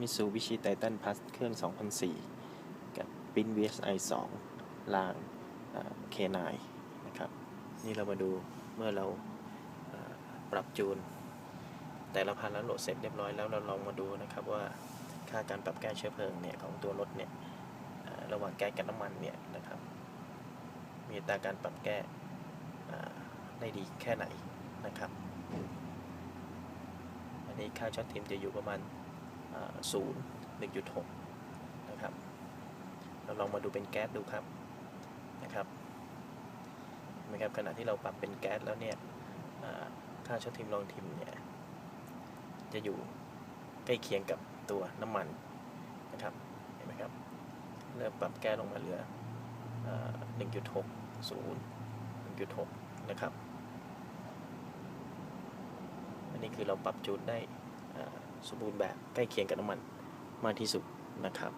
มิสูบิชิไททันพัสเครื่อง 2004 กับปิน VSI 2รางเคไนนะครับ นี่เรามาดูเมื่อเราปรับจูน แต่ละพันแล้วโหลดเสร็จเรียบร้อยแล้วเราลองมาดูนะครับว่าค่าการปรับแก้เชื้อเพลิงเนี่ยของตัวรถเนี่ยระหว่างแก๊สกับน้ำมันเนี่ยนะครับ มีตาการปรับแก้ได้ดีแค่ไหนนะครับ อันนี้ค่าช็อตทีมจะอยู่ประมาณ ศูนย์หนึ่งจุดหกนะครับ เราลองมาดูเป็นแก๊สดูครับนะครับเห็นไหมครับขณะที่เราปรับเป็นแก๊สแล้วเนี่ยอ่าค่าช็อตทีมลองทีมเนี่ยจะอยู่ใกล้เคียงกับตัวน้ำมันนะครับเห็นไหมครับเริ่มปรับแก้ลงมาเหลือหนึ่งจุดหกศูนย์หนึ่งจุดหกนะครับ อันนี้คือเราปรับจูนได้อ่า สมบูรณ์แบบใกล้เคียงกับน้ำมันมากที่สุดนะครับ